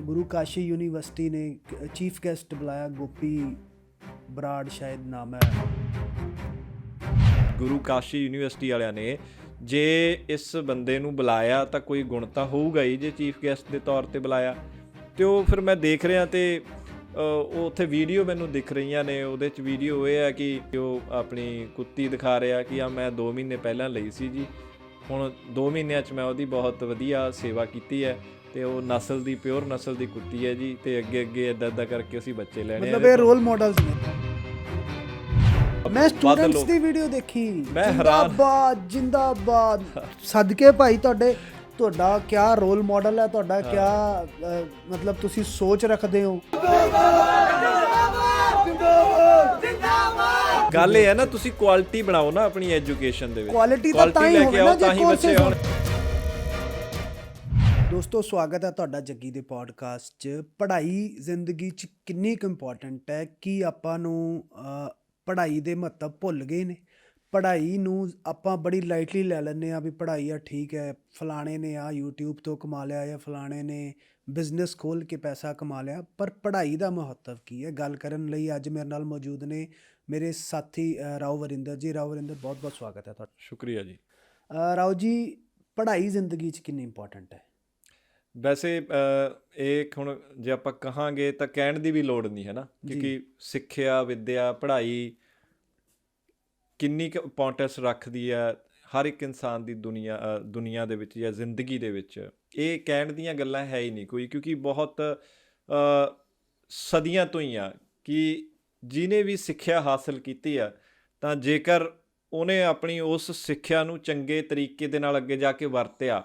ਗੁਰੂ Kashi university ਨੇ chief guest ਬੁਲਾਇਆ, ਗੋਪੀ ਬਰਾੜ ਸ਼ਾਇਦ ਨਾਮ ਹੈ। ਗੁਰੂ ਕਾਸ਼ੀ ਯੂਨੀਵਰਸਿਟੀ ਵਾਲਿਆਂ ਨੇ ਜੇ ਇਸ ਬੰਦੇ ਨੂੰ ਬੁਲਾਇਆ ਤਾਂ ਕੋਈ ਗੁਣ ਤਾਂ ਹੋਊਗਾ ਹੀ ਜੇ ਚੀਫ ਗੈਸਟ ਦੇ ਤੌਰ ਤੇ ਬੁਲਾਇਆ। ਤੇ ਉਹ ਫਿਰ ਮੈਂ ਦੇਖ ਰਿਹਾ ਤੇ ਉਹ ਉੱਥੇ ਵੀਡੀਓ ਮੈਨੂੰ ਦਿਖ ਰਹੀਆਂ ਨੇ, ਉਹਦੇ ਚ ਵੀਡੀਓ ਇਹ ਹੈ ਕਿ ਉਹ ਆਪਣੀ ਕੁੱਤੀ ਦਿਖਾ ਰਿਹਾ ਕਿ ਆ ਮੈਂ 2 ਮਹੀਨੇ ਪਹਿਲਾਂ ਲਈ ਸੀ ਜੀ। ਹੁਣ 2 ਮਹੀਨਿਆਂ ਚ ਮੈਂ ਉਹਦੀ ਬਹੁਤ ਵਧੀਆ ਸੇਵਾ ਕੀਤੀ ਹੈ ਤੇ ਉਹ ਨਸਲ ਦੀ ਪਿਓਰ ਨਸਲ ਦੀ ਕੁੱਤੀ ਹੈ ਜੀ ਤੇ ਅੱਗੇ ਅੱਗੇ ਇਦਾਂ ਇਦਾਂ ਕਰਕੇ ਅਸੀਂ ਬੱਚੇ ਲੈਣੇ ਮਤਲਬ ਇਹ ਰੋਲ ਮਾਡਲਸ ਨੇ ਮੈਂ ਸਟੂਡੈਂਟਸ ਦੀ ਵੀਡੀਓ ਦੇਖੀ। ਮੈਂ ਹੈਰਾਨ। ਜਿੰਦਾਬਾਦ ਜਿੰਦਾਬਾਦ। ਸਦਕੇ ਭਾਈ ਤੁਹਾਡੇ ਤੁਹਾਡਾ ਕਿਆ ਰੋਲ ਮਾਡਲ ਹੈ ਤੁਹਾਡਾ ਕਿਆ ਮਤਲਬ ਤੁਸੀਂ ਸੋਚ ਰੱਖਦੇ ਹੋ? ਗੱਲ ਇਹ ਹੈ ਨਾ ਤੁਸੀਂ ਕੁਆਲਿਟੀ ਬਣਾਓ ਨਾ ਆਪਣੀ ਐਜੂਕੇਸ਼ਨ ਦੇ ਵਿੱਚ। Quality ਤਾਂ ਤਾਂ ਹੀ ਹੋਵੇ ਨਾ ਜੇ ਤਾਂ ਹੀ ਬੱਚੇ courses ਆਉਣ ਦੋਸਤੋ ਸਵਾਗਤ ਹੈ ਤੁਹਾਡਾ ਜੱਗੀ ਦੇ ਪੋਡਕਾਸਟ 'ਚ। ਪੜ੍ਹਾਈ ਜ਼ਿੰਦਗੀ 'ਚ ਕਿੰਨੀ ਕੁ ਇੰਪੋਰਟੈਂਟ ਹੈ? ਕੀ ਆਪਾਂ ਨੂੰ ਪੜ੍ਹਾਈ ਦੇ ਮਹੱਤਵ ਭੁੱਲ ਗਏ ਨੇ? ਪੜ੍ਹਾਈ ਨੂੰ ਆਪਾਂ ਬੜੀ ਲਾਈਟਲੀ ਲੈ ਲੈਂਦੇ ਆ ਵੀ ਪੜ੍ਹਾਈ ਆ ਠੀਕ ਹੈ ਫਲਾਣੇ ਨੇ ਆ YouTube ਤੋਂ ਕਮਾ ਲਿਆ ਜਾਂ ਫਲਾਣੇ ਨੇ ਬਿਜ਼ਨਸ ਖੋਲ ਕੇ ਪੈਸਾ ਕਮਾ ਲਿਆ ਪਰ ਪੜ੍ਹਾਈ ਦਾ ਮਹੱਤਵ ਕੀ ਹੈ? ਗੱਲ ਕਰਨ ਲਈ ਅੱਜ ਮੇਰੇ ਨਾਲ ਮੌਜੂਦ ਨੇ ਮੇਰੇ ਸਾਥੀ ਰਾਓ ਵਰਿੰਦਰ ਜੀ। ਰਾਓ ਵਰਿੰਦਰ ਬਹੁਤ ਬਹੁਤ ਸਵਾਗਤ ਹੈ ਤੁਹਾਡਾ। ਸ਼ੁਕਰੀਆ ਜੀ। ਰਾਓ ਜੀ ਪੜ੍ਹਾਈ ਜ਼ਿੰਦਗੀ 'ਚ ਕਿੰਨੀ ਇੰਪੋਰਟੈਂਟ ਹੈ? ਵੈਸੇ ਇਹ ਹੁਣ ਜੇ ਆਪਾਂ ਕਹਾਂਗੇ ਤਾਂ ਕਹਿਣ ਦੀ ਵੀ ਲੋੜ ਨਹੀਂ ਹੈ ਨਾ। ਕਿਉਂਕਿ ਸਿੱਖਿਆ ਵਿਦਿਆ ਪੜ੍ਹਾਈ ਕਿੰਨੀ ਕੁ ਇੰਪੋਰਟੈਂਸ ਰੱਖਦੀ ਹੈ ਹਰ ਇੱਕ ਇਨਸਾਨ ਦੀ ਦੁਨੀਆ ਦੁਨੀਆ ਦੇ ਵਿੱਚ ਜਾਂ ਜ਼ਿੰਦਗੀ ਦੇ ਵਿੱਚ। ਇਹ ਕਹਿਣ ਦੀਆਂ ਗੱਲਾਂ ਹੈ ਹੀ ਨਹੀਂ ਕੋਈ ਕਿਉਂਕਿ ਬਹੁਤ ਸਦੀਆਂ ਤੋਂ ਹੀ ਆ ਕਿ ਜਿਨੇ ਵੀ ਸਿੱਖਿਆ ਹਾਸਲ ਕੀਤੀ ਆ ਤਾਂ ਜੇਕਰ ਉਹਨੇ ਆਪਣੀ ਉਸ ਸਿੱਖਿਆ ਨੂੰ ਚੰਗੇ ਤਰੀਕੇ ਦੇ ਨਾਲ ਅੱਗੇ ਜਾ ਕੇ ਵਰਤਿਆ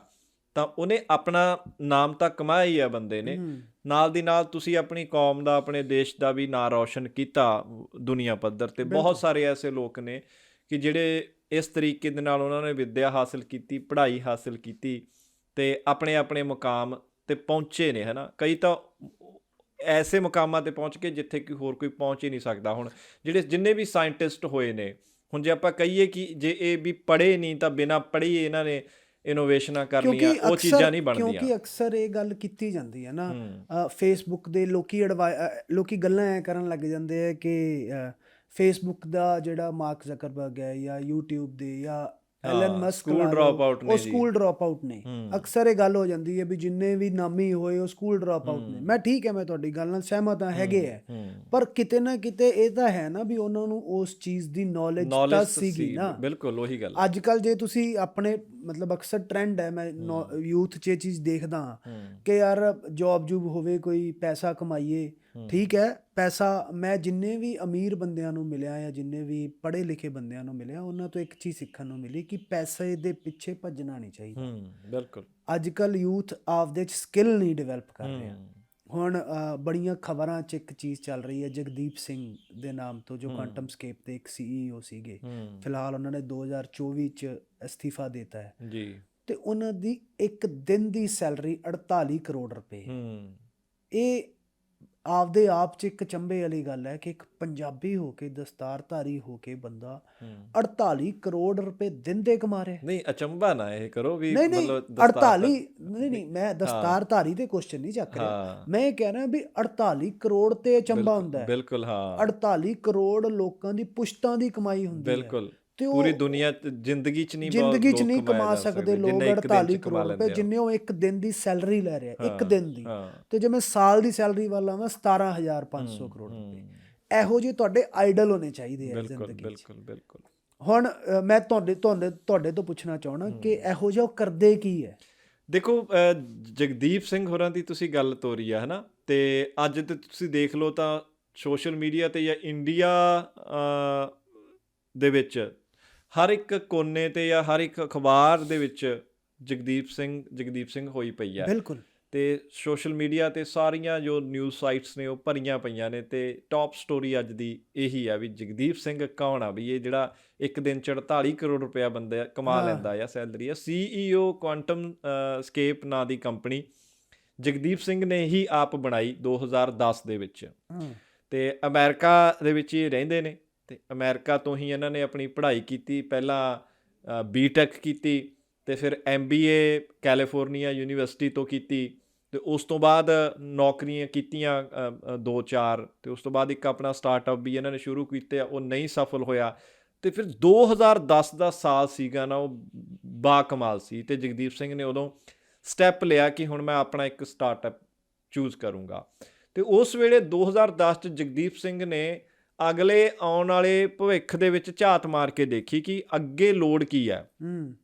ਤਾਂ ਉਹਨੇ ਆਪਣਾ ਨਾਮ ਤਾਂ ਕਮਾਇਆ ਹੀ ਆ ਬੰਦੇ ਨੇ। ਨਾਲ ਦੀ ਨਾਲ ਤੁਸੀਂ ਆਪਣੀ ਕੌਮ ਦਾ ਆਪਣੇ ਦੇਸ਼ ਦਾ ਵੀ ਨਾਂ ਰੌਸ਼ਨ ਕੀਤਾ ਦੁਨੀਆ ਪੱਧਰ ਤੇ। ਬਹੁਤ ਸਾਰੇ ਐਸੇ ਲੋਕ ਨੇ ਕਿ ਜਿਹੜੇ ਇਸ ਤਰੀਕੇ ਦੇ ਨਾਲ ਉਹਨਾਂ ਨੇ ਵਿੱਦਿਆ ਹਾਸਲ ਕੀਤੀ ਪੜ੍ਹਾਈ ਹਾਸਲ ਕੀਤੀ ਤੇ ਆਪਣੇ ਆਪਣੇ ਮੁਕਾਮ ਤੇ ਪਹੁੰਚੇ ਨੇ ਹਨਾ? ਕਈ ਤਾਂ ਐਸੇ ਮੁਕਾਮਾਂ ਤੇ ਪਹੁੰਚ ਕੇ ਜਿੱਥੇ ਕਿ ਹੋਰ ਕੋਈ ਪਹੁੰਚ ਹੀ ਨਹੀਂ ਸਕਦਾ ਹੁਣ। ਜਿਹੜੇ ਜਿੰਨੇ ਵੀ ਸਾਇੰਟਿਸਟ ਹੋਏ ਨੇ ਹੁਣ ਜੇ ਆਪਾਂ ਕਹੀਏ ਕਿ ਜੇ ਇਹ ਵੀ ਪੜ੍ਹੇ ਨਹੀਂ ਤਾਂ ਬਿਨਾਂ ਪੜ੍ਹੇ ਇਹਨਾਂ ਨੇ ਇਨੋਵੇਸ਼ਨਾਂ ਕਰਨੀਆਂ ਉਹ ਚੀਜ਼ਾਂ ਨਹੀਂ ਬਣਦੀਆਂ। ਕਿਉਂਕਿ ਅਕਸਰ ਇਹ ਗੱਲ ਕੀਤੀ ਜਾਂਦੀ ਹੈ ਨਾ ਫੇਸਬੁੱਕ ਦੇ ਲੋਕੀ ਲੋਕੀ ਗੱਲਾਂ ਐ ਕਰਨ ਲੱਗ ਜਾਂਦੇ ਆ ਕਿ ਫੇਸਬੁੱਕ ਦਾ ਜਿਹੜਾ ਮਾਰਕ ਜ਼ਕਰਬਰਗ ਹੈ ਜਾਂ YouTube ਦੇ ਜਾਂ ਐਲਨ ਮਸਕ school ਲਾ ਲਓ, drop out ਨੇ ਉਹ। ਸਕੂਲ ਡ੍ਰੌਪ ਆਊਟ ਨੇ। ਅਕਸਰ ਇਹ ਗੱਲ ਹੋ ਜਾਂਦੀ ਹੈ ਵੀ ਜਿੰਨੇ ਵੀ ਨਾਮੀ ਹੋਏ ਉਹ ਸਕੂਲ ਡ੍ਰੌਪ ਆਊਟ ਨੇ। ਮੈਂ ਠੀਕ ਹੈ ਮੈਂ ਤੁਹਾਡੀ ਗੱਲ ਨਾਲ ਸਹਿਮਤ ਹਾਂ ਹੈਗੇ ਹੈ ਹੂੰ। ਪਰ ਕਿਤੇ ਨਾ ਕਿਤੇ ਇਹ ਤਾਂ ਹੈ ਨਾ ਵੀ ਉਹਨਾਂ ਨੂੰ ਉਸ ਚੀਜ਼ ਦੀ ਨੌਲੇਜ ਤਾਂ ਸੀਗੀ ਨਾ। ਬਿਲਕੁਲ ਉਹੀ ਗੱਲ ਅੱਜ ਕੱਲ ਜੇ ਤੁਸੀਂ ਆਪਣੇ ਮਤਲਬ ਅਕਸਰ ਟ੍ਰੈਂਡ ਹੈ ਮੈਂ ਯੂਥ 'ਚ ਇਹ ਚੀਜ਼ ਦੇਖਦਾ ਹਾਂ ਕਿ ਯਾਰ ਜੌਬ ਜੂਬ ਹੋਵੇ ਕੋਈ ਪੈਸਾ ਕਮਾਈਏ। ਠੀਕ ਹੈ ਪੈਸਾ ਮੈਂ ਜਿੰਨੇ ਵੀ ਅਮੀਰ ਬੰਦਿਆਂ ਨੂੰ ਮਿਲਿਆ ਜਾਂ ਜਿੰਨੇ ਵੀ ਪੜ੍ਹੇ ਲਿਖੇ ਬੰਦਿਆਂ ਨੂੰ ਮਿਲਿਆ ਉਹਨਾਂ ਤੋਂ ਇੱਕ ਚੀਜ਼ ਸਿੱਖਣ ਨੂੰ ਮਿਲੀ ਕਿ ਪੈਸੇ ਦੇ ਪਿੱਛੇ ਭੱਜਣਾ ਨਹੀਂ ਚਾਹੀਦਾ। ਬਿਲਕੁਲ। ਅੱਜ ਕੱਲ ਯੂਥ ਆਪਦੇ ਚ ਸਕਿੱਲ ਨਹੀਂ ਡਿਵੈਲਪ ਕਰ ਰਿਹਾ। ਹੁਣ ਬੜੀਆਂ ਖਬਰਾਂ 'ਚ ਇੱਕ ਚੀਜ਼ ਚੱਲ ਰਹੀ ਹੈ ਜਗਦੀਪ ਸਿੰਘ ਦੇ ਨਾਮ ਤੋਂ ਜੋ। ਕੁਆਂਟਮ ਸਕੇਪ ਦੇ ਇੱਕ ਸੀਈਓ ਸੀਗੇ। ਹੂੰ। ਫਿਲਹਾਲ ਉਹਨਾਂ ਨੇ 2024 ਚ ਅਸਤੀਫਾ ਦਿੱਤਾ ਹੈ। ਜੀ। ਤੇ ਉਹਨਾਂ ਦੀ ਇੱਕ ਦਿਨ ਦੀ ਸੈਲਰੀ 48 ਕਰੋੜ ਰੁਪਏ ਹੂੰ। ਇਹ ਆਪਦੇ ਆਪ ਚ ਇੱਕ ਚੰਬੇ ਵਾਲੀ ਗੱਲ ਹੈ ਕਿ ਇੱਕ ਪੰਜਾਬੀ ਹੋ ਕੇ ਦਸਤਾਰਧਾਰੀ ਹੋ ਕੇ ਬੰਦਾ ਹੂੰ। 48 ਕਰੋੜ ਰੁਪਏ ਦਿਨ ਦੇ ਕਮਾ ਰਿਹਾ ਨਹੀਂ ਅਚੰਭਾ ਨਾ ਇਹ ਕਰੋ ਵੀ ਮਤਲਬ ਦਸਤਾਰ 48 ਨਹੀਂ ਨਹੀਂ ਮੈਂ ਦਸਤਾਰਧਾਰੀ ਤੇ ਕੁਐਸਚਨ ਨਹੀਂ ਚੱਕ ਰਿਹਾ। ਮੈਂ ਇਹ ਕਹਿ ਰਿਹਾ ਵੀ 48 ਕਰੋੜ ਤੇ ਬਿਲਕੁਲ- ਹੁੰਦਾ ਹੈ। ਬਿਲਕੁਲ ਹਾਂ। 48 ਕਰੋੜ ਲੋਕਾਂ ਦੀ ਪੁਸ਼ਤਾਂ ਦੀ ਕਮਾਈ ਹੁੰਦੀ ਹੈ। ਬਿਲਕੁਲ। ਤੇ ਉਹ ਪੂਰੀ ਦੁਨੀਆ ਜ਼ਿੰਦਗੀ 'ਚ ਨਹੀਂ ਜ਼ਿੰਦਗੀ ਚ ਨਹੀਂ ਕਮਾ ਸਕਦੇ ਲੋਕ ਜਿੰਨੇ ਇੱਕ ਦਿਨ 'ਚ 48 ਕਮਾ ਕਰੋੜ ਰੁਪਏ। ਜਿੰਨੇ ਉਹ ਇੱਕ ਦਿਨ ਦੀ ਸੈਲਰੀ ਲੈ ਰਿਹਾ ਇੱਕ ਦਿਨ ਦੀ। ਤੇ ਜੇ ਮੈਂ ਸਾਲ ਦੀ ਸੈਲਰੀ ਵਾਲਾ ਮੈਂ 17500 ਕਰੋੜ ਰੁਪਏ। ਇਹੋ ਜਿਹੇ ਤੁਹਾਡੇ ਆਈਡਲ ਹੋਣੇ ਚਾਹੀਦੇ ਆ ਜ਼ਿੰਦਗੀ 'ਚ। ਬਿਲਕੁਲ ਬਿਲਕੁਲ। ਹੁਣ ਮੈਂ ਤੁਹਾਡੇ ਤੁਹਾਡੇ ਤੁਹਾਡੇ ਤੋਂ ਪੁੱਛਣਾ ਚਾਹਣਾ ਕਿ ਇਹੋ ਜਿਹਾ ਉਹ ਕਰਦੇ ਕੀ ਹੈ? ਦੇਖੋ ਜਗਦੀਪ ਸਿੰਘ ਹੋਰਾਂ ਦੀ ਤੁਸੀਂ ਗੱਲ ਤੋਰੀ ਆ ਹਨਾ? ਤੇ ਅੱਜ ਤੇ ਤੁਸੀਂ ਦੇਖ ਲਓ ਤਾਂ ਸੋਸ਼ਲ ਮੀਡੀਆ ਤੇ ਜਾਂ ਇੰਡੀਆ ਦੇ ਵਿੱਚ ਹਰ ਇੱਕ ਕੋਨੇ ਤੇ ਜਾਂ ਹਰ ਇੱਕ ਅਖਬਾਰ ਦੇ ਵਿੱਚ ਜਗਦੀਪ ਸਿੰਘ ਜਗਦੀਪ ਸਿੰਘ ਹੋਈ ਪਈ ਆ ਬਿਲਕੁਲ। ਤੇ ਸੋਸ਼ਲ ਮੀਡੀਆ ਤੇ ਸਾਰੀਆਂ ਜੋ ਨਿਊਜ਼ ਸਾਈਟਸ ਨੇ ਉਹ ਭਰੀਆਂ ਪਈਆਂ ਨੇ ਤੇ ਟੌਪ ਸਟੋਰੀ ਅੱਜ ਦੀ ਇਹੀ ਆ ਵੀ ਜਗਦੀਪ ਸਿੰਘ ਕੌਣ ਆ ਵੀ ਇਹ ਜਿਹੜਾ ਇੱਕ ਦਿਨ ਚ 48 ਕਰੋੜ ਰੁਪਇਆ ਬੰਦਾ ਕਮਾ। ਲੈਂਦਾ ਆ ਸੈਲਰੀ ਆ। ਸੀਈਓ ਕੁਆਂਟਮ ਸਕੇਪ ਨਾਂ ਦੀ ਕੰਪਨੀ ਜਗਦੀਪ ਸਿੰਘ ਨੇ ਹੀ ਆਪ ਬਣਾਈ 2010 ਦੇ ਵਿੱਚ। ਤੇ ਅਮਰੀਕਾ ਦੇ ਵਿੱਚ ਹੀ ਰਹਿੰਦੇ ਨੇ। ਤੇ ਅਮਰੀਕਾ ਤੋਂ ਹੀ ਇਹਨਾਂ ਨੇ ਆਪਣੀ ਪੜ੍ਹਾਈ ਕੀਤੀ ਪਹਿਲਾਂ ਬੀਟੈਕ ਕੀਤੀ ਤੇ ਫਿਰ ਐਮਬੀਏ ਕੈਲੀਫੋਰਨੀਆ ਯੂਨੀਵਰਸਿਟੀ ਤੋਂ ਕੀਤੀ ਤੇ ਉਸ ਤੋਂ ਬਾਅਦ ਨੌਕਰੀਆਂ ਕੀਤੀਆਂ ਦੋ ਚਾਰ ਤੇ ਉਸ ਤੋਂ ਬਾਅਦ ਇੱਕ ਆਪਣਾ ਸਟਾਰਟਅਪ ਵੀ ਇਹਨਾਂ ਨੇ ਸ਼ੁਰੂ ਕੀਤੇ ਆ, ਉਹ ਨਹੀਂ ਸਫਲ ਹੋਇਆ ਤੇ ਫਿਰ 2010 ਦਾ ਸਾਲ ਸੀਗਾ ਨਾ ਉਹ ਬਾ ਕਮਾਲ ਸੀ ਤੇ ਜਗਦੀਪ ਸਿੰਘ ਨੇ ਉਦੋਂ ਸਟੈਪ ਲਿਆ ਕਿ ਹੁਣ ਮੈਂ ਆਪਣਾ ਇੱਕ ਸਟਾਰਟਅਪ ਚੂਜ਼ ਕਰੂੰਗਾ ਤੇ ਉਸ ਵੇਲੇ 2010 ਚ ਜਗਦੀਪ ਸਿੰਘ ਨੇ ਅਗਲੇ ਆਉਣ ਵਾਲੇ ਭਵਿੱਖ ਦੇ ਵਿੱਚ ਝਾਤ ਮਾਰ ਕੇ ਦੇਖੀ ਕਿ ਅੱਗੇ ਲੋੜ ਕੀ ਹੈ। ਹੂੰ।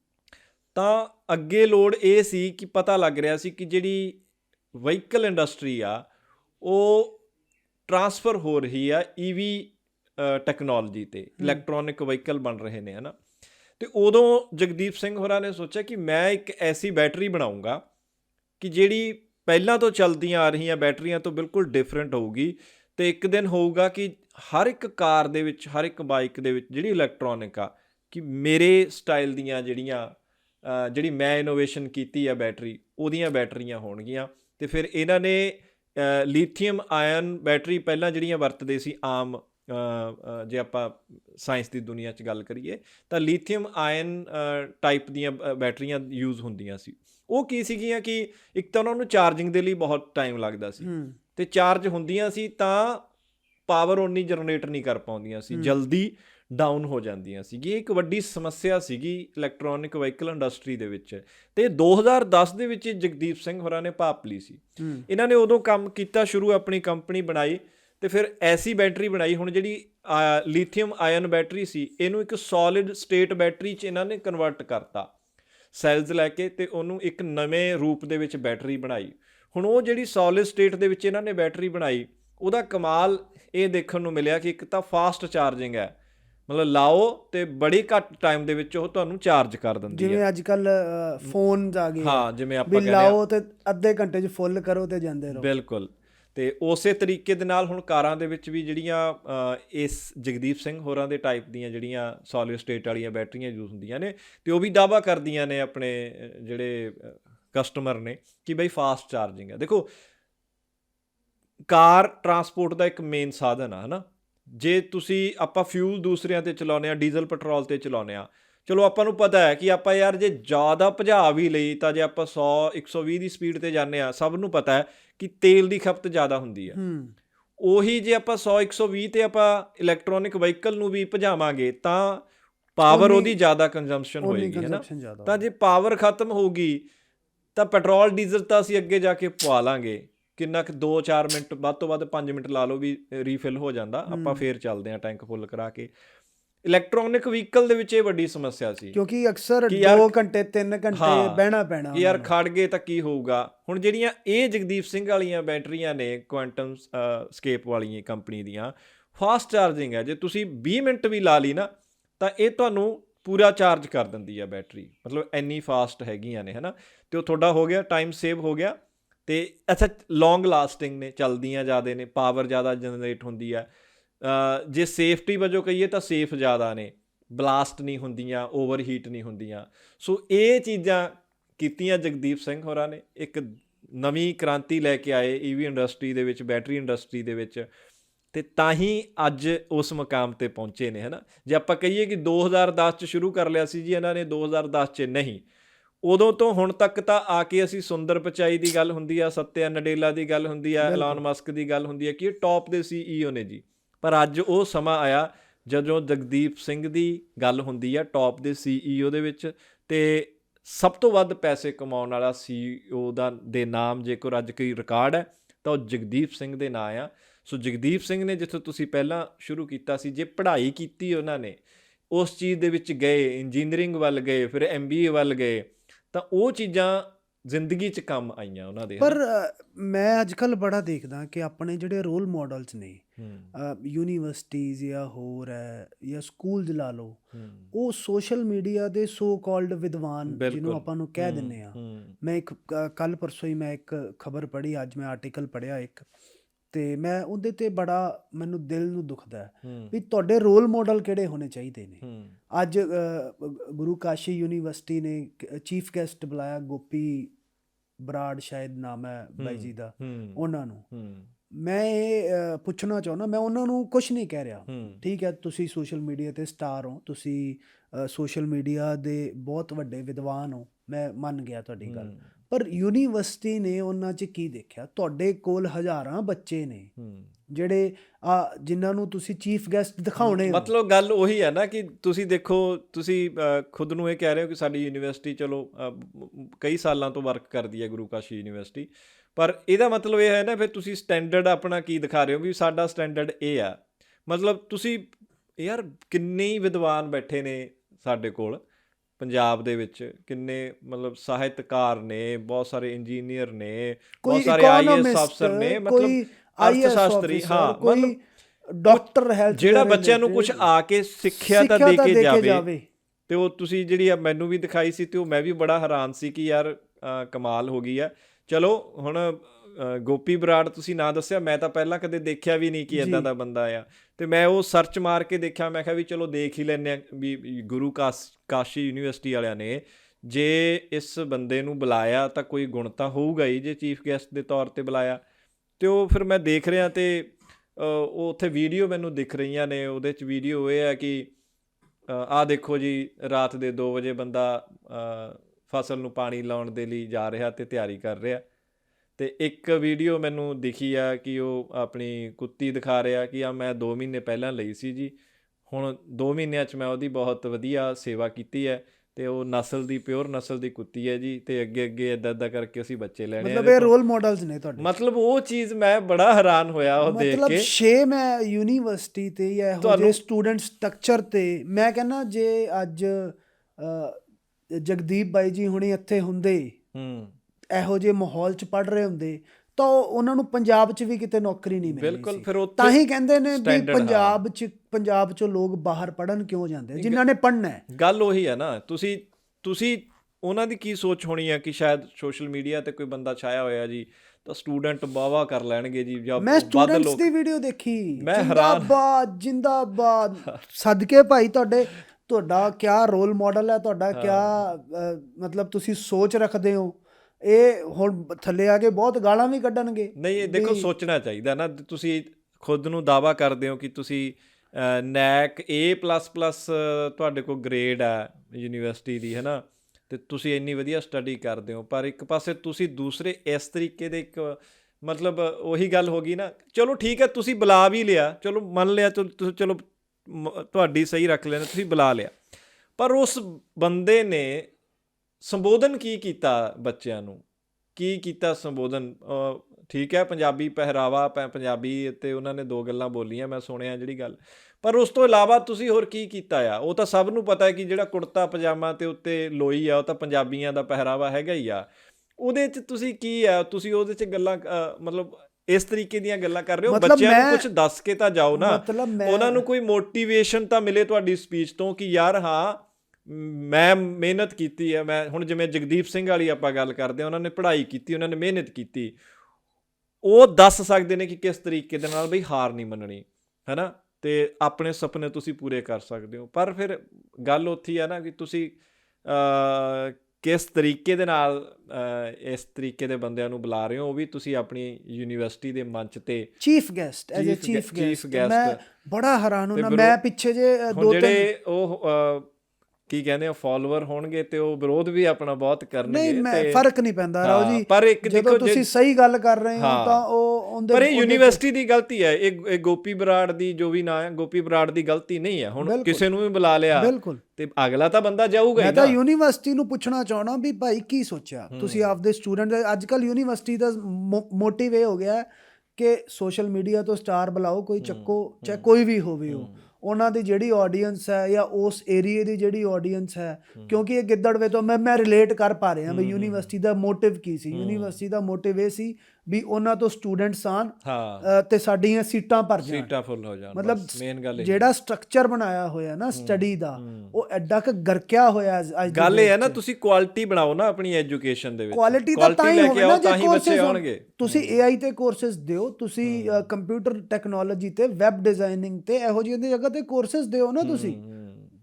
ਤਾਂ ਅੱਗੇ ਲੋੜ ਇਹ ਸੀ ਕਿ ਪਤਾ ਲੱਗ ਰਿਹਾ ਸੀ ਕਿ ਜਿਹੜੀ ਵਹੀਕਲ ਇੰਡਸਟਰੀ ਆ ਉਹ ਟਰਾਂਸਫਰ ਹੋ ਰਹੀ ਆ ਈਵੀ ਟੈਕਨੋਲੋਜੀ ਤੇ ਇਲੈਕਟ੍ਰੋਨਿਕ ਵਹੀਕਲ ਬਣ ਰਹੇ ਨੇ ਹਨਾ। ਤੇ ਉਦੋਂ ਜਗਦੀਪ ਸਿੰਘ ਹੋਰਾਂ ਨੇ ਸੋਚਿਆ ਕਿ ਮੈਂ ਇੱਕ ਐਸੀ ਬੈਟਰੀ ਬਣਾਉਂਗਾ ਕਿ ਜਿਹੜੀ ਪਹਿਲਾਂ ਤੋਂ ਚੱਲਦੀਆਂ ਆ ਰਹੀਆਂ ਬੈਟਰੀਆਂ ਤੋਂ ਬਿਲਕੁਲ ਡਿਫਰੈਂਟ ਹੋਊਗੀ ਤੇ ਇੱਕ ਦਿਨ ਹੋਊਗਾ ਕਿ ਹਰ ਇੱਕ ਕਾਰ ਦੇ ਵਿੱਚ, ਹਰ ਇੱਕ ਬਾਈਕ ਦੇ ਵਿੱਚ ਜਿਹੜੀ ਇਲੈਕਟ੍ਰੋਨਿਕ ਆ, ਕਿ ਮੇਰੇ ਸਟਾਈਲ ਦੀਆਂ ਜਿਹੜੀਆਂ ਜਿਹੜੀ ਮੈਂ ਇਨੋਵੇਸ਼ਨ ਕੀਤੀ ਆ ਬੈਟਰੀ ਉਹਦੀਆਂ ਬੈਟਰੀਆਂ ਹੋਣਗੀਆਂ। ਤੇ ਫਿਰ ਇਹਨਾਂ ਨੇ ਲਿਥੀਅਮ ਆਇਨ ਬੈਟਰੀ ਪਹਿਲਾਂ ਜਿਹੜੀਆਂ ਵਰਤਦੇ ਸੀ ਆਮ ਜੇ ਆਪਾਂ ਸਾਇੰਸ ਦੀ ਦੁਨੀਆ 'ਚ ਗੱਲ ਕਰੀਏ, ਤਾਂ ਲਿਥੀਅਮ ਆਇਨ ਟਾਈਪ ਦੀਆਂ ਬੈਟਰੀਆਂ ਯੂਜ਼ ਹੁੰਦੀਆਂ ਸੀ। ਉਹ ਕੀ ਸੀਗੀਆਂ ਕਿ ਇੱਕ ਤਾਂ ਉਹਨਾਂ ਨੂੰ ਚਾਰਜਿੰਗ ਦੇ ਲਈ ਬਹੁਤ ਟਾਈਮ ਲੱਗਦਾ ਸੀ। ਤੇ ਚਾਰਜ ਹੁੰਦੀਆਂ ਸੀ ਤਾਂ ਪਾਵਰ ਓਨੀ ਜਨਰੇਟ ਨਹੀਂ ਕਰ ਪਾਉਂਦੀਆਂ ਸੀ। ਜਲਦੀ ਡਾਊਨ ਹੋ ਜਾਂਦੀਆਂ ਸੀਗੀ ਇਹ ਇੱਕ ਵੱਡੀ ਸਮੱਸਿਆ ਸੀਗੀ ਇਲੈਕਟ੍ਰੋਨਿਕ ਵਹੀਕਲ ਇੰਡਸਟਰੀ ਦੇ ਵਿੱਚ ਤੇ 2010 ਦੇ ਵਿੱਚ ਜਗਦੀਪ ਸਿੰਘ ਹੋਰਾਂ ਨੇ ਭਾਪ ਲਈ ਸੀ। ਇਹਨਾਂ ਨੇ ਉਦੋਂ ਕੰਮ ਕੀਤਾ ਸ਼ੁਰੂ ਆਪਣੀ ਕੰਪਨੀ ਬਣਾਈ ਤੇ ਫਿਰ ਐਸੀ ਬੈਟਰੀ ਬਣਾਈ ਹੁਣ ਜਿਹੜੀ ਲਿਥੀਅਮ ਆਇਨ ਬੈਟਰੀ ਸੀ ਇਹਨੂੰ ਇੱਕ ਸੋਲਿਡ ਸਟੇਟ ਬੈਟਰੀ 'ਚ ਇਹਨਾਂ ਨੇ ਕਨਵਰਟ ਕਰਤਾ। ਸੈਲਸ ਲੈ ਕੇ ਤੇ ਉਹਨੂੰ ਇੱਕ ਨਵੇਂ ਰੂਪ ਦੇ ਵਿੱਚ ਬੈਟਰੀ ਬਣਾਈ। ਹੁਣ ਉਹ ਜਿਹੜੀ ਸੋਲਿਡ ਸਟੇਟ ਦੇ ਵਿੱਚ ਇਹਨਾਂ ਨੇ ਬੈਟਰੀ ਬਣਾਈ ਉਹਦਾ ਕਮਾਲ ਇਹ ਦੇਖਣ ਨੂੰ ਮਿਲਿਆ ਕਿ ਇੱਕ ਤਾਂ ਫਾਸਟ ਚਾਰਜਿੰਗ ਹੈ। ਮਤਲਬ ਲਾਓ ਤੇ ਬੜੀ ਘੱਟ ਟਾਈਮ ਦੇ ਵਿੱਚ ਉਹ ਤੁਹਾਨੂੰ ਚਾਰਜ ਕਰ ਦਿੰਦੀ ਹੈ। ਜਿਵੇਂ ਅੱਜ ਕੱਲ ਫੋਨਸ ਆ ਗਏ। ਹਾਂ ਜਿਵੇਂ ਆਪਾਂ ਕਹਿੰਦੇ ਲਾਓ ਤੇ ਅੱਧੇ ਘੰਟੇ 'ਚ ਫੁੱਲ ਕਰੋ ਤੇ ਜਾਂਦੇ ਰਹੋ। ਬਿਲਕੁਲ। ਤੇ ਉਸੇ ਤਰੀਕੇ ਦੇ ਨਾਲ ਹੁਣ ਕਾਰਾਂ ਦੇ ਵਿੱਚ ਵੀ ਜਿਹੜੀਆਂ ਇਸ ਜਗਦੀਪ ਸਿੰਘ ਹੋਰਾਂ ਦੇ ਟਾਈਪ ਦੀਆਂ ਜਿਹੜੀਆਂ ਸੋਲਿਡ ਸਟੇਟ ਵਾਲੀਆਂ ਬੈਟਰੀਆਂ ਯੂਜ਼ ਹੁੰਦੀਆਂ ਨੇ ਤੇ ਉਹ ਵੀ ਦਾਵਾ ਕਰਦੀਆਂ ਨੇ ਆਪਣੇ ਜਿਹੜੇ ਕਸਟਮਰ ਨੇ ਕਿ ਬਈ ਫਾਸਟ ਚਾਰਜਿੰਗ ਹੈ ਦੇਖੋ ਕਾਰ ਟਰਾਂਸਪੋਰਟ ਦਾ ਇੱਕ ਮੇਨ ਸਾਧਨ ਆ ਹਨਾ। ਜੇ ਤੁਸੀਂ ਆਪਾਂ ਫਿਊਲ ਦੂਸਰਿਆਂ ਤੇ ਚਲਾਉਂਦੇ ਆ ਡੀਜ਼ਲ ਪੈਟਰੋਲ ਤੇ ਚਲਾਉਂਦੇ ਆ ਚਲੋ ਆਪਾਂ ਨੂੰ ਪਤਾ ਹੈ ਕਿ ਆਪਾਂ ਯਾਰ ਜੇ ਜ਼ਿਆਦਾ ਭਜਾ ਵੀ ਲਈ ਤਾਂ ਜੇ ਆਪਾਂ 100 120 ਦੀ ਸਪੀਡ ਤੇ ਜਾਂਦੇ ਆ ਸਭ ਨੂੰ ਪਤਾ ਹੈ ਕਿ ਤੇਲ ਦੀ ਖਪਤ ਜ਼ਿਆਦਾ ਹੁੰਦੀ ਹੈ ਹੂੰ। ਉਹੀ ਜੇ ਆਪਾਂ 100 120 ਤੇ ਆਪਾਂ ਇਲੈਕਟ੍ਰੋਨਿਕ ਵਹੀਕਲ ਨੂੰ ਵੀ ਭਜਾਵਾਂਗੇ ਤਾਂ ਪਾਵਰ ਉਹਦੀ ਜ਼ਿਆਦਾ ਕੰਜ਼ੰਪਸ਼ਨ ਹੋਏਗੀ ਹੈ ਨਾ ਤਾਂ ਜੇ ਪਾਵਰ ਖਤਮ ਹੋਊਗੀ ਤਾਂ ਪੈਟਰੋਲ ਡੀਜ਼ਲ ਤਾਂ ਅਸੀਂ ਅੱਗੇ ਜਾ ਕੇ ਪਵਾ ਲਾਂਗੇ ਕਿੰਨਾ ਕਿ 2-4 ਮਿੰਟ ਵੱਧ ਤੋਂ ਵੱਧ 5 ਮਿੰਟ ਲਾ ਲਓ ਵੀ ਰੀਫਿਲ ਹੋ ਜਾਂਦਾ ਆਪਾਂ। ਫੇਰ ਚੱਲਦੇ ਹਾਂ ਟੈਂਕ ਫੁੱਲ ਕਰਾ ਕੇ ਇਲੈਕਟ੍ਰੋਨਿਕ ਵਹੀਕਲ ਦੇ ਵਿੱਚ ਇਹ ਵੱਡੀ ਸਮੱਸਿਆ ਸੀ ਕਿਉਂਕਿ ਅਕਸਰ ਕਿ ਯਾਰ- 2 ਘੰਟੇ 3 ਘੰਟੇ ਬਹਿਣਾ ਪੈਣਾ ਕਿ ਯਾਰ। ਖੜ ਗਏ ਤਾਂ ਕੀ ਹੋਊਗਾ ਹੁਣ ਜਿਹੜੀਆਂ ਇਹ ਜਗਦੀਪ ਸਿੰਘ ਵਾਲੀਆਂ ਬੈਟਰੀਆਂ ਨੇ ਕੁਆਂਟਮ ਸਕੇਪ ਵਾਲੀਆਂ ਕੰਪਨੀ ਦੀਆਂ ਫਾਸਟ ਚਾਰਜਿੰਗ ਹੈ ਜੇ ਤੁਸੀਂ 20 ਮਿੰਟ ਵੀ ਲਾ ਲਈ ਨਾ ਤਾਂ ਇਹ ਤੁਹਾਨੂੰ ਪੂਰਾ ਚਾਰਜ ਕਰ ਦਿੰਦੀ ਆ ਬੈਟਰੀ। ਮਤਲਬ ਇੰਨੀ ਫਾਸਟ ਹੈਗੀਆਂ ਨੇ, ਹਨਾ? ਤੇ ਉਹ ਤੁਹਾਡਾ ਹੋ ਗਿਆ ਟਾਈਮ ਸੇਵ ਹੋ ਗਿਆ। ਤੇ ਅੱਛਾ ਲੌਂਗ ਲਾਸਟਿੰਗ ਨੇ, ਚਲਦੀਆਂ ਜ਼ਿਆਦੇ ਨੇ ਪਾਵਰ ਜ਼ਿਆਦਾ ਜਨਰੇਟ ਹੁੰਦੀ ਹੈ ਜੇ ਸੇਫਟੀ ਵਜੋਂ ਕਹੀਏ ਤਾਂ ਸੇਫ ਜ਼ਿਆਦਾ ਨੇ। ਬਲਾਸਟ ਨਹੀਂ ਹੁੰਦੀਆਂ ਓਵਰਹੀਟ ਨਹੀਂ ਹੁੰਦੀਆਂ। ਸੋ ਇਹ ਚੀਜ਼ਾਂ ਕੀਤੀਆਂ ਜਗਦੀਪ ਸਿੰਘ ਹੋਰਾਂ ਨੇ। ਇੱਕ ਨਵੀਂ ਕ੍ਰਾਂਤੀ ਲੈ ਕੇ ਆਏ ਈਵੀ ਇੰਡਸਟਰੀ ਦੇ ਵਿੱਚ ਬੈਟਰੀ ਇੰਡਸਟਰੀ ਦੇ ਵਿੱਚ। ਤੇ ਤਾਂ ਹੀ ਅੱਜ ਉਸ ਮੁਕਾਮ ਤੇ ਪਹੁੰਚੇ ਨੇ ਹਨਾ? ਜੇ ਆਪਾਂ ਕਹੀਏ ਕਿ 2010 ਚ ਸ਼ੁਰੂ ਕਰ ਲਿਆ ਸੀ ਜੀ ਇਹਨਾਂ ਨੇ 2010 ਚ ਨਹੀਂ। ਉਦੋਂ ਤੋਂ ਹੁਣ ਤੱਕ ਤਾਂ ਆ ਕੇ ਅਸੀਂ ਸੁੰਦਰ ਪਚਾਈ ਦੀ ਗੱਲ ਹੁੰਦੀ ਆ ਸਤਿਆ ਨਡੇਲਾ ਦੀ ਗੱਲ ਹੁੰਦੀ ਆ। ਐਲਨ ਮਸਕ ਦੀ ਗੱਲ ਹੁੰਦੀ ਆ ਕਿ ਇਹ ਟੌਪ ਦੇ ਸੀਈਓ ਨੇ ਜੀ। ਪਰ ਅੱਜ ਉਹ ਸਮਾਂ ਆਇਆ ਜਦੋਂ ਜਗਦੀਪ ਸਿੰਘ ਦੀ ਗੱਲ ਹੁੰਦੀ ਆ ਟੌਪ ਦੇ ਸੀਈਓ ਦੇ ਵਿੱਚ ਤੇ ਸਭ ਤੋਂ ਵੱਧ ਪੈਸੇ ਕਮਾਉਣ ਵਾਲਾ ਸੀਈਓ ਦਾ ਦੇ ਨਾਮ ਜੇਕਰ ਅੱਜ ਕੋਈ ਰਿਕਾਰਡ ਹੈ ਤਾਂ ਉਹ ਜਗਦੀਪ ਸਿੰਘ ਦੇ ਨਾਂ ਆ। ਸੋ ਜਗਦੀਪ ਸਿੰਘ ਨੇ ਜਿੱਥੋਂ ਤੁਸੀਂ ਪਹਿਲਾਂ ਸ਼ੁਰੂ ਕੀਤਾ ਸੀ ਜੇ ਪੜ੍ਹਾਈ ਕੀਤੀ ਉਹਨਾਂ ਨੇ ਉਸ ਚੀਜ਼ ਦੇ ਵਿੱਚ ਗਏ ਇੰਜੀਨੀਅਰਿੰਗ ਵੱਲ ਗਏ ਫਿਰ ਐਮਬੀਏ ਵੱਲ ਗਏ ਤਾਂ ਉਹ ਚੀਜ਼ਾਂ ਜ਼ਿੰਦਗੀ 'ਚ ਕੰਮ ਆਈਆਂ ਉਹਨਾਂ ਦੇ ਪਰ ਮੈਂ ਅੱਜ ਕੱਲ ਬੜਾ ਦੇਖਦਾ ਕਿ ਆਪਣੇ ਜਿਹੜੇ ਰੋਲ ਮਾਡਲਸ ਨੇ ਹੂੰ। ਯੂਨੀਵਰਸਿਟੀਜ਼ ਜਾਂ ਹੋਰ ਹੈ ਜਾਂ ਸਕੂਲਸ ਲਾ ਲਓ ਉਹ ਸੋਸ਼ਲ ਮੀਡੀਆ ਦੇ ਸੋ ਕਾਲਡ ਵਿਦਵਾਨ। ਜਿਹਨੂੰ ਆਪਾਂ ਨੂੰ ਕਹਿ ਦਿੰਨੇ ਆ ਮੈਂ ਇੱਕ ਕੱਲ ਪਰਸੋਂ ਹੀ ਮੈਂ ਇੱਕ ਖਬਰ ਪੜ੍ਹੀ ਅੱਜ ਮੈਂ ਆਰਟੀਕਲ ਪੜ੍ਹਿਆ ਇੱਕ। ਤੇ ਮੈਂ ਉਹਦੇ ਤੇ ਬੜਾ ਮੈਨੂੰ ਦਿਲ ਨੂੰ ਦੁਖਦਾ ਵੀ ਤੁਹਾਡੇ ਰੋਲ ਮਾਡਲ ਕਿਹੜੇ ਹੋਣੇ ਚਾਹੀਦੇ ਨੇ? ਅੱਜ ਗੁਰੂ ਕਾਸ਼ੀ ਯੂਨੀਵਰਸਿਟੀ ਨੇ ਚੀਫ ਗੈਸਟ ਬੁਲਾਇਆ ਗੋਪੀ ਬਰਾੜ ਸ਼ਾਇਦ ਨਾਮ ਹੈ ਬਾਈ। ਜੀ ਦਾ ਉਹਨਾਂ ਨੂੰ। ਮੈਂ ਇਹ ਪੁੱਛਣਾ ਚਾਹੁੰਦਾ ਮੈਂ ਉਹਨਾਂ ਨੂੰ ਕੁਝ ਨਹੀਂ ਕਹਿ ਰਿਹਾ। ਠੀਕ ਹੈ ਤੁਸੀਂ ਸੋਸ਼ਲ ਮੀਡੀਆ ਤੇ ਸਟਾਰ ਹੋ ਤੁਸੀਂ ਸੋਸ਼ਲ ਮੀਡੀਆ ਦੇ ਬਹੁਤ ਵੱਡੇ ਵਿਦਵਾਨ ਹੋ ਮੈਂ ਮੰਨ ਗਿਆ ਤੁਹਾਡੀ ਗੱਲ। ਪਰ ਯੂਨੀਵਰਸਿਟੀ ਨੇ ਉਹਨਾਂ 'ਚ ਕੀ ਦੇਖਿਆ? ਤੁਹਾਡੇ ਕੋਲ ਹਜ਼ਾਰਾਂ ਬੱਚੇ ਨੇ ਜਿਹੜੇ ਆ ਜਿਨ੍ਹਾਂ ਨੂੰ ਤੁਸੀਂ ਚੀਫ ਗੈਸਟ ਦਿਖਾਉਣੇ ਮਤਲਬ ਗੱਲ ਉਹੀ ਹੈ ਨਾ ਕਿ ਤੁਸੀਂ ਦੇਖੋ ਤੁਸੀਂ ਖੁਦ ਨੂੰ ਇਹ ਕਹਿ ਰਹੇ ਹੋ ਕਿ ਸਾਡੀ ਯੂਨੀਵਰਸਿਟੀ ਚਲੋ ਕਈ ਸਾਲਾਂ ਤੋਂ ਵਰਕ ਕਰਦੀ ਹੈ ਗੁਰੂ ਕਾਸ਼ੀ ਯੂਨੀਵਰਸਿਟੀ। ਪਰ ਇਹਦਾ ਮਤਲਬ ਇਹ ਹੈ ਨਾ ਫਿਰ ਤੁਸੀਂ ਸਟੈਂਡਰਡ ਆਪਣਾ ਕੀ ਦਿਖਾ ਰਹੇ ਹੋ ਵੀ ਸਾਡਾ ਸਟੈਂਡਰਡ ਇਹ ਆ। ਮਤਲਬ ਤੁਸੀਂ ਯਾਰ ਕਿੰਨੇ ਹੀ ਵਿਦਵਾਨ ਬੈਠੇ ਨੇ ਸਾਡੇ ਕੋਲ। ਪੰਜਾਬ ਦੇ ਵਿੱਚ ਕਿੰਨੇ ਮਤਲਬ ਸਾਹਿਤਕਾਰ ਨੇ ਬਹੁਤ ਸਾਰੇ ਇੰਜੀਨੀਅਰ ਨੇ ਬਹੁਤ ਸਾਰੇ ਆਈਐਸ ਅਫਸਰ ਨੇ ਮਤਲਬ ਅਰਥਸ਼ਾਸਤਰੀ ਹਾਂ ਮਤਲਬ ਡਾਕਟਰ ਹੈਲਥ ਜਿਹੜਾ ਬੱਚਿਆਂ ਨੂੰ ਕੁਝ ਆ ਕੇ ਸਿੱਖਿਆ ਤਾਂ ਦੇ ਕੇ ਜਾਵੇ। ਤੇ ਉਹ ਤੁਸੀਂ ਜਿਹੜੀ ਆ ਮੈਨੂੰ ਵੀ ਦਿਖਾਈ ਸੀ ਤੇ ਉਹ ਮੈਂ ਵੀ ਬੜਾ ਹੈਰਾਨ ਸੀ ਕਿ ਯਾਰ ਕਮਾਲ ਹੋ ਗਈ ਆ। ਚਲੋ ਹੁਣ ਗੋਪੀ ਬਰਾੜ ਤੁਸੀਂ ਨਾਂ ਦੱਸਿਆ ਮੈਂ ਤਾਂ ਪਹਿਲਾਂ ਕਦੇ ਦੇਖਿਆ ਵੀ ਨਹੀਂ ਕਿ ਇਦਾਂ। ਦਾ ਬੰਦਾ ਆ। ਤੇ ਮੈਂ ਉਹ ਸਰਚ ਮਾਰ ਕੇ ਦੇਖਿਆ ਮੈਂ ਕਿਹਾ ਵੀ ਚਲੋ ਦੇਖ ਹੀ ਲੈਂਦੇ ਆ ਵੀ ਗੁਰੂ ਕਾਸ- ਕਾਸ਼ੀ ਯੂਨੀਵਰਸਿਟੀ ਵਾਲਿਆਂ ਨੇ, ਜੇ ਇਸ ਬੰਦੇ ਨੂੰ ਬੁਲਾਇਆ ਤਾਂ ਕੋਈ ਗੁਣ ਤਾਂ ਹੋਊਗਾ ਹੀ ਜੇ ਚੀਫ ਗੈਸਟ ਦੇ ਤੌਰ ਤੇ ਬੁਲਾਇਆ। ਤੇ ਉਹ ਫਿਰ ਮੈਂ ਦੇਖ ਰਿਹਾ ਤੇ ਉਹ ਉੱਥੇ ਵੀਡੀਓ ਮੈਨੂੰ ਦਿਖ ਰਹੀਆਂ ਨੇ, ਉਹਦੇ ਚ ਵੀਡੀਓ ਇਹ ਹੈ ਕਿ ਆ ਦੇਖੋ ਜੀ, ਰਾਤ ਦੇ 2 ਵਜੇ ਬੰਦਾ ਫਸਲ ਨੂੰ ਪਾਣੀ ਲਾਉਣ ਦੇ ਲਈ ਜਾ ਰਿਹਾ ਤੇ ਤਿਆਰੀ ਕਰ ਰਿਹਾ। ਤੇ ਇੱਕ ਵੀਡੀਓ ਮੈਨੂੰ ਦਿਖੀ ਆ ਕਿ ਉਹ ਆਪਣੀ ਕੁੱਤੀ ਦਿਖਾ ਰਿਹਾ ਕਿ ਆ ਮੈਂ 2 ਮਹੀਨੇ ਪਹਿਲਾਂ ਲਈ ਸੀ ਜੀ। ਹੁਣ 2 ਮਹੀਨਿਆਂ 'ਚ ਮੈਂ ਉਹਦੀ ਬਹੁਤ ਵਧੀਆ ਸੇਵਾ ਕੀਤੀ ਹੈ ਤੇ ਉਹ ਨਸਲ ਦੀ ਪਿਓਰ ਨਸਲ ਦੀ ਕੁੱਤੀ ਹੈ ਜੀ ਤੇ ਅੱਗੇ ਅੱਗੇ ਇਦਾਂ ਇਦਾਂ ਕਰਕੇ ਅਸੀਂ ਬੱਚੇ ਲੈਣੇ ਮਤਲਬ ਇਹ। ਰੋਲ ਮਾਡਲਸ ਨੇ ਤੁਹਾਡੇ ਮਤਲਬ ਉਹ ਚੀਜ਼ ਮੈਂ ਬੜਾ ਹੈਰਾਨ ਹੋਇਆ ਉਹ ਦੇਖ ਮਤਲਬ ਕੇ। ਛੇ ਮੈਂ ਯੂਨੀਵਰਸਿਟੀ ਤੇ ਜਾਂ ਇਹੋ ਜਿਹੇ ਸਟੂਡੈਂਟ ਸਟਰਕਚਰ ਤੇ ਮੈਂ ਕਹਿੰਦਾ ਜੇ ਅੱਜ ਜਗਦੀਪ ਬਾਈ ਜੀ ਹੁਣੀ ਇੱਥੇ ਹੁੰਦੇ ਹੂੰ। ਇਹੋ ਜਿਹੇ ਮਾਹੌਲ 'ਚ ਪੜ ਰਹੇ ਹੁੰਦੇ ਤਾਂ ਉਹ- ਉਹਨਾਂ ਨੂੰ ਪੰਜਾਬ 'ਚ ਵੀ ਕਿਤੇ ਨੌਕਰੀ ਨਹੀਂ ਮਿਲਣੀ ਬਿਲਕੁਲ ਫਿਰ ਉਹ ਤਾਂ ਹੀ ਕਹਿੰਦੇ ਨੇ ਵੀ। ਪੰਜਾਬ 'ਚ ਪੰਜਾਬ 'ਚੋਂ ਲੋਕ ਬਾਹਰ ਪੜਨ ਕਿਉਂ ਜਾਂਦੇ? ਜਿਨ੍ਹਾਂ ਨੇ ਪੜਨਾ ਹੈ। ਗੱਲ ਉਹੀ ਹੈ ਨਾ ਤੁਸੀਂ ਤੁਸੀਂ ਉਹਨਾਂ ਦੀ ਕੀ ਸੋਚ ਹੋਣੀ ਹੈ ਕਿ ਸ਼ਾਇਦ ਸੋਸ਼ਲ ਮੀਡੀਆ ਤੇ ਕੋਈ ਬੰਦਾ ਛਾਇਆ ਹੋਇਆ ਜੀ ਤਾਂ ਸਟੂਡੈਂਟ ਵਾਵਾ ਕਰ ਲੈਣਗੇ ਜੀ ਜਾਂ ਮੈਂ ਸਟੂਡੈਂਟਸ ਦੀ ਵੀਡੀਓ ਦੇਖੀ। ਮੈਂ ਹੈਰਾਨ- ਜਿੰਦਾਬਾਦ ਜਿੰਦਾਬਾਦ। ਸਦਕੇ ਭਾਈ ਤੁਹਾਡੇ ਤੁਹਾਡਾ ਕਿਆ ਰੋਲ ਮਾਡਲ ਹੈ ਤੁਹਾਡਾ ਅ, ਮਤਲਬ ਤੁਸੀਂ ਸੋਚ ਰੱਖਦੇ ਹੋ? ਇਹ ਹੁਣ ਥੱਲੇ ਆ ਕੇ ਬਹੁਤ ਗਾਲਾਂ ਵੀ ਕੱਢਣਗੇ। ਨਹੀਂ ਇਹ ਦੇਖੋ ਸੋਚਣਾ ਚਾਹੀਦਾ ਨਾ ਤੁਸੀਂ ਖੁਦ ਨੂੰ ਦਾਵਾ ਕਰਦੇ ਹੋ ਕਿ ਤੁਸੀਂ ਨੈਕ A++ ਤੁਹਾਡੇ ਕੋਲ ਗ੍ਰੇਡ ਹੈ ਯੂਨੀਵਰਸਿਟੀ ਦੀ ਹੈ ਨਾ ਤੇ ਤੁਸੀਂ ਇੰਨੀ ਵਧੀਆ ਸਟੱਡੀ ਕਰਦੇ ਹੋ ਪਰ ਇੱਕ ਪਾਸੇ ਤੁਸੀਂ ਦੂਸਰੇ ਇਸ ਤਰੀਕੇ ਦੇ ਇੱਕ ਮਤਲਬ ਉਹੀ ਗੱਲ ਹੋ ਗਈ ਨਾ ਚਲੋ ਠੀਕ ਹੈ ਤੁਸੀਂ ਬੁਲਾ ਵੀ ਲਿਆ ਚਲੋ ਮੰਨ ਲਿਆ ਚਲੋ ਤੁਸੀਂ ਚਲੋ ਮ- ਤੁਹਾਡੀ ਸਹੀ ਰੱਖ ਲੈਣਾ ਤੁਸੀਂ ਬੁਲਾ ਲਿਆ। ਪਰ ਉਸ ਬੰਦੇ ਨੇ ਸੰਬੋਧਨ ਕੀ ਕੀਤਾ ਬੱਚਿਆਂ ਨੂੰ? ਕੀ ਕੀਤਾ ਸੰਬੋਧਨ? ਠੀਕ ਹੈ ਪੰਜਾਬੀ ਪਹਿਰਾਵਾ ਪੰਜਾਬੀ ਤੇ ਉਹਨਾਂ ਨੇ ਦੋ ਗੱਲਾਂ ਬੋਲੀਆਂ ਮੈਂ ਸੁਣਿਆ ਜਿਹੜੀ ਗੱਲ। ਪਰ ਉਸ ਤੋਂ ਇਲਾਵਾ ਤੁਸੀਂ ਹੋਰ ਕੀ ਕੀਤਾ ਆ? ਉਹ ਤਾਂ ਸਭ ਨੂੰ ਪਤਾ ਹੈ ਕਿ ਜਿਹੜਾ ਕੁੜਤਾ ਪਜਾਮਾ ਤੇ ਉੱਤੇ ਲੋਈ ਆ ਉਹ ਤਾਂ ਪੰਜਾਬੀਆਂ ਦਾ ਪਹਿਰਾਵਾ ਹੈਗਾ ਹੀ ਆ। ਉਹਦੇ 'ਚ ਤੁਸੀਂ ਕੀ ਆ? ਤੁਸੀਂ ਉਹਦੇ 'ਚ ਗੱਲਾਂ ਮਤਲਬ ਇਸ ਤਰੀਕੇ ਦੀਆਂ ਗੱਲਾਂ ਕਰ ਰਹੇ ਹੋ? ਬੱਚਿਆਂ ਨੂੰ ਕੁਝ ਦੱਸ ਕੇ ਤਾਂ ਜਾਓ ਨਾ। ਉਹਨਾਂ ਨੂੰ ਕੋਈ ਮੋਟੀਵੇਸ਼ਨ ਤਾਂ ਮਿਲੇ ਤੁਹਾਡੀ ਸਪੀਚ ਤੋਂ ਕਿ ਯਾਰ ਹਾਂ ਮੈਂ ਮਿਹਨਤ ਕੀਤੀ ਹੈ ਮੈਂ ਹੁਣ ਜਿਵੇਂ ਜਗਦੀਪ ਸਿੰਘ ਵਾਲੀ ਆਪਾਂ ਗੱਲ ਕਰਦੇ ਹਾਂ ਉਹਨਾਂ ਨੇ ਪੜ੍ਹਾਈ ਕੀਤੀ ਉਹਨਾਂ ਨੇ ਮਿਹਨਤ ਕੀਤੀ। ਉਹ ਦੱਸ ਸਕਦੇ ਨੇ ਕਿ ਕਿਸ ਤਰੀਕੇ ਦੇ ਨਾਲ ਬਈ ਹਾਰ ਨਹੀਂ ਮੰਨਣੀ ਹੈਨਾ? ਤੇ ਆਪਣੇ ਸੁਪਨੇ ਤੁਸੀਂ ਪੂਰੇ ਕਰ ਸਕਦੇ ਹੋ। ਪਰ ਫਿਰ ਗੱਲ ਉੱਥੇ ਹੀ ਆ ਨਾ ਕਿ ਤੁਸੀਂ ਅ ਕਿਸ ਤਰੀਕੇ ਦੇ ਨਾਲ ਇਸ ਤਰੀਕੇ ਦੇ ਬੰਦਿਆਂ ਨੂੰ ਬੁਲਾ ਰਹੇ ਹੋ ਉਹ ਵੀ ਤੁਸੀਂ ਆਪਣੀ ਯੂਨੀਵਰਸਿਟੀ ਦੇ ਮੰਚ ਤੇ। Chief guest as uh chief guest. ਮੈਂ ਬੜਾ ਹੈਰਾਨ ਫਿਰ ਮੈਂ ਪਿੱਛੇ ਜੇ ਹੁਣ ਦੋ ਤਿੰਨ ਜਿਹੜੇ ਉਹ ਕੀ ਕਹਿੰਦੇ ਆ ਫਾਲੋਅਰ ਹੋਣਗੇ ਤੇ ਉਹ ਵਿਰੋਧ ਵੀ ਆਪਣਾ ਬਹੁਤ ਕਰਨਗੇ ਨਹੀਂ ਮੈਂ ਫ਼ਰਕ ਨਹੀਂ ਪੈਂਦਾ ਰਾਓ ਜੀ। ਪਰ ਇੱਕ ਦੇਖੋ ਜੇ- ਤੁਸੀਂ ਸਹੀ ਗੱਲ ਕਰ ਰਹੇ ਹੋ। ਤਾਂ ਉਹ ਉਹਦੇ ਪਰ ਇਹ ਯੂਨੀਵਰਸਿਟੀ ਦੀ ਗਲਤੀ ਹੈ। ਇਹ ਇਹ ਗੋਪੀ ਬਰਾੜ ਦੀ ਜੋ ਵੀ ਨਾਂ ਹੈ ਗੋਪੀ ਬਰਾੜ ਦੀ ਗਲਤੀ ਨਹੀਂ ਹੈ। ਹੁਣ। ਕਿਸੇ ਨੂੰ ਵੀ ਬੁਲਾ ਲਿਆ ਬਿਲਕੁਲ। ਤੇ ਅਗਲਾ ਤਾਂ ਬੰਦਾ ਜਾਊਗਾ ਮੈਂ ਹੀ ਤਾਂ। ਯੂਨੀਵਰਸਿਟੀ ਨੂੰ ਪੁੱਛਣਾ ਚਾਹਣਾ ਵੀ ਭਾਈ ਕੀ ਸੋਚਿਆ? ਤੁਸੀਂ ਆਪਦੇ ਸਟੂਡੈਂਟ ਅੱਜ ਕੱਲ ਯੂਨੀਵਰਸਿਟੀ ਦਾ ਮੋਟਿਵ ਇਹ ਹੋ ਗਿਆ ਕਿ ਸੋਸ਼ਲ ਮੀਡੀਆ ਤੋਂ ਸਟਾਰ ਬੁਲਾਓ ਕੋਈ ਚੱਕੋ ਚਾਹੇ ਕੋਈ ਵੀ ਹੋਵੇ ਉਹ। ਉਹਨਾਂ ਦੀ ਜਿਹੜੀ ਆਡੀਅנס ਹੈ ਜਾਂ ਉਸ ਏਰੀਏ ਦੀ ਜਿਹੜੀ ਆਡੀਅנס ਹੈ ਕਿਉਂਕਿ ਇਹ ਗਿੱਦੜਵੇ ਤੋਂ ਮੈਂ ਮੈਂ ਰਿਲੇਟ ਕਰ ਪਾ ਰਿਹਾ ਵੀ ਯੂਨੀਵਰਸਿਟੀ ਦਾ ਮੋਟਿਵ ਕੀ ਸੀ? ਯੂਨੀਵਰਸਿਟੀ ਦਾ ਮੋਟਿਵ ਇਹ ਸੀ ਵੀ ਉਹਨਾਂ ਤੋਂ ਸਟੂਡੈਂਟਸ ਆਣ ਹਾਂ। ਤੇ ਸਾਡੀਆਂ ਸੀਟਾਂ ਭਰ ਜਾਣ। ਸੀਟਾਂ ਫੁੱਲ ਹੋ ਜਾਣ ਮਤਲਬ ਮੇਨ ਗੱਲ ਇਹ ਜਿਹੜਾ ਸਟਰਕਚਰ ਬਣਾਇਆ ਹੋਇਆ ਨਾ ਸਟੱਡੀ ਦਾ ਉਹ ਐਡਾ ਕ ਗਰਕਿਆ ਹੋਇਆ ਅੱਜ ਗੱਲ ਇਹ ਹੈ ਨਾ। ਤੁਸੀਂ ਕੁਆਲਿਟੀ ਬਣਾਓ ਨਾ ਆਪਣੀ ਐਜੂਕੇਸ਼ਨ ਦੇ ਵਿੱਚ। ਕੁਆਲਿਟੀ ਤਾਂ ਤਾਂ ਹੀ ਹੋਵੇ ਨਾ ਜੇ ਬੱਚੇ। ਆਉਣਗੇ। ਤੁਸੀਂ AI ਤੇ ਕੋਰਸਸ ਦਿਓ ਤੁਸੀਂ ਕੰਪਿਊਟਰ ਟੈਕਨੋਲੋਜੀ ਤੇ ਵੈਬ ਡਿਜ਼ਾਈਨਿੰਗ ਤੇ ਇਹੋ ਜਿਹੀ ਦੀ ਜਗ੍ਹਾ ਤੇ ਕੋਰਸਸ ਦਿਓ ਨਾ ਤੁਸੀਂ।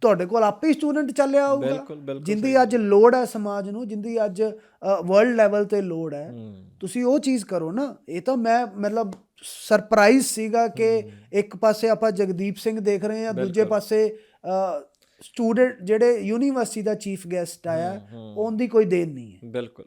ਤੁਹਾਡੇ ਕੋਲ ਆਪੇ ਹੀ ਸਟੂਡੈਂਟ ਚੱਲਿਆ ਆਊਗਾ। ਜਿੰਦੀ ਅੱਜ ਲੋੜ ਹੈ ਸਮਾਜ ਨੂੰ ਜਿੰਦੀ ਅੱਜ ਵਰਲਡ ਲੈਵਲ ਤੇ ਲੋੜ ਹੈ। ਹੂੰ, ਤੁਸੀਂ ਉਹ ਚੀਜ਼ ਕਰੋ ਨਾ ਇਹ ਤਾਂ ਮੈਂ ਮਤਲਬ ਸਰਪ੍ਰਾਈਜ਼ ਸੀਗਾ ਕਿ ਇੱਕ ਪਾਸੇ ਆਪਾਂ ਜਗਦੀਪ ਸਿੰਘ ਦੇਖ ਰਹੇ ਹਾਂ ਦੂਜੇ ਪਾਸੇ ਸਟੂਡੈਂਟ ਜਿਹੜੇ ਯੂਨੀਵਰਸਿਟੀ ਦਾ ਚੀਫ ਗੈਸਟ ਆਇਆ ਉਹਦੀ ਕੋਈ ਦੇਣ ਨਹੀਂ ਹੈ। ਬਿਲਕੁਲ।